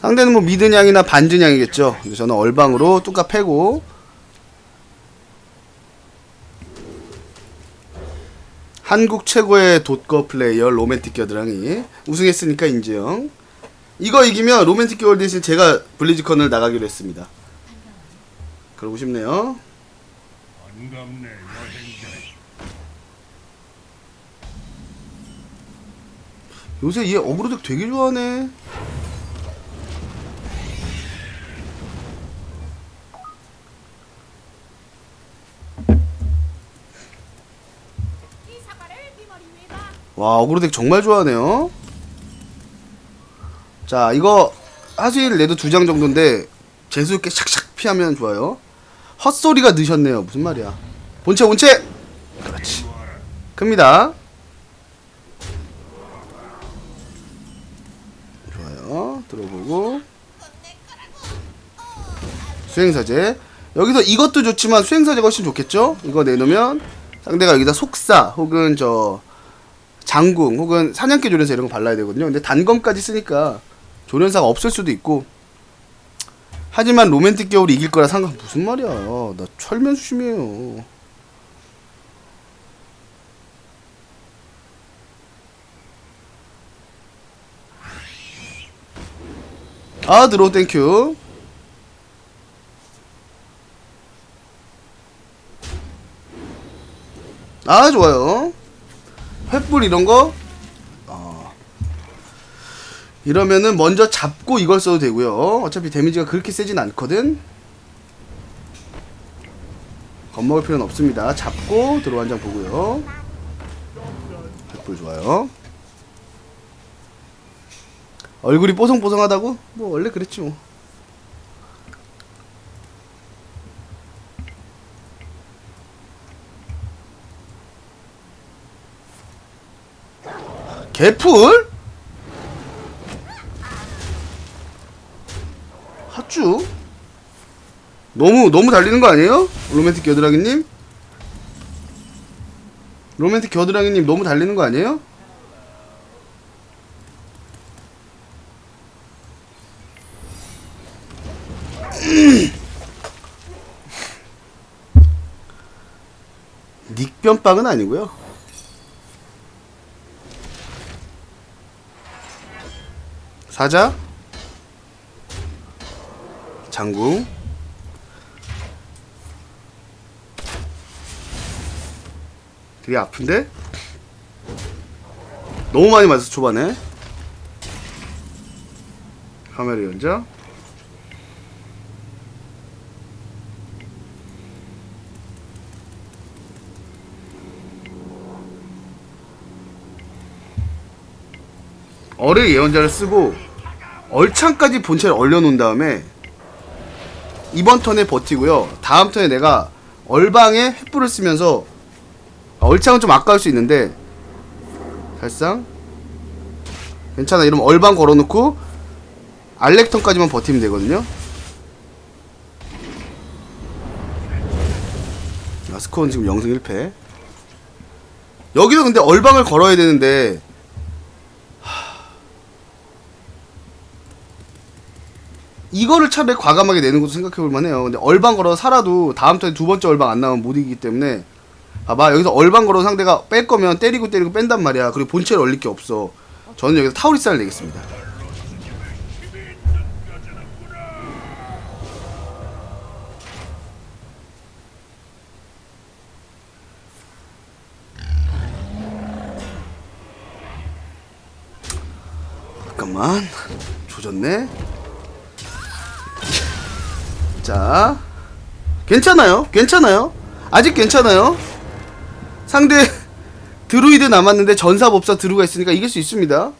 상대는 뭐 미드냥이나 반즈냥이겠죠. 근데 저는 얼방으로 뚜까 패고 한국 최고의 돋거 플레이어 로맨틱 겨드랑이 우승했으니까 인정. 이거 이기면 로맨틱 겨울 대신 제가 블리즈컨을 나가기로 했습니다. 그러고 싶네요. 반갑네 여행자 요새 얘 어그로덱 되게 좋아하네. 와 어그로덱 정말 좋아하네요. 자 이거 하수일 레드 두 장 정도인데 재수 있게 샥샥 피하면 좋아요. 헛소리가 늦었네요. 무슨 말이야? 본체 본체. 그렇지. 큽니다. 들어보고 수행사제. 여기서 이것도 좋지만 수행사제가 훨씬 좋겠죠? 이거 내놓으면 상대가 여기다 속사 혹은 저 장궁 혹은 사냥개 조련사 이런 거 발라야 되거든요. 근데 단검까지 쓰니까 조련사가 없을 수도 있고. 하지만 로맨틱 겨울이 이길 거라 상관 무슨 말이야? 나 철면 수심이에요. 아 드로우 땡큐. 아 좋아요. 횃불 이런 거 어. 이러면은 먼저 잡고 이걸 써도 되고요 어차피 데미지가 그렇게 세진 않거든 겁먹을 필요는 없습니다 잡고 들어 한장 보고요 횃불 좋아요 얼굴이 뽀송뽀송하다고? 뭐 원래 그랬지 뭐 개풀? 핫주? 너무 너무 달리는 거 아니에요? 로맨틱 겨드랑이님? 로맨틱 겨드랑이님 너무 달리는 거 아니에요? 닉변빵은 아니고요. 사자 장궁 되게 아픈데? 너무 많이 맞았어 초반에 카메라 연자 어뢰 예언자를 쓰고 얼창까지 본체를 얼려놓은 다음에 이번 턴에 버티고요. 다음 턴에 내가 얼방에 횃불을 쓰면서 아, 얼창은 좀 아까울 수 있는데 살상 괜찮아. 이러면 얼방 걸어놓고 알렉턴까지만 버티면 되거든요. 아, 스코어는 지금 0승 1패. 여기도 근데 얼방을 걸어야 되는데 이거를 차라리 과감하게 내는 것도 생각해 볼 만 해요. 근데 얼방 걸어 살아도 다음 턴에 두 번째 얼방 안 나오면 못 이기기 때문에 봐봐 여기서 얼방 걸어 상대가 뺄 거면 때리고 때리고 뺀단 말이야. 그리고 본체를 얼릴 게 없어. 저는 여기서 타우리스를 내겠습니다. 잠깐만 조졌네. 자, 괜찮아요. 괜찮아요. 아직 괜찮아요. 상대 드루이드 남았는데 전사법사 드루가 있으니까 이길 수 있습니다.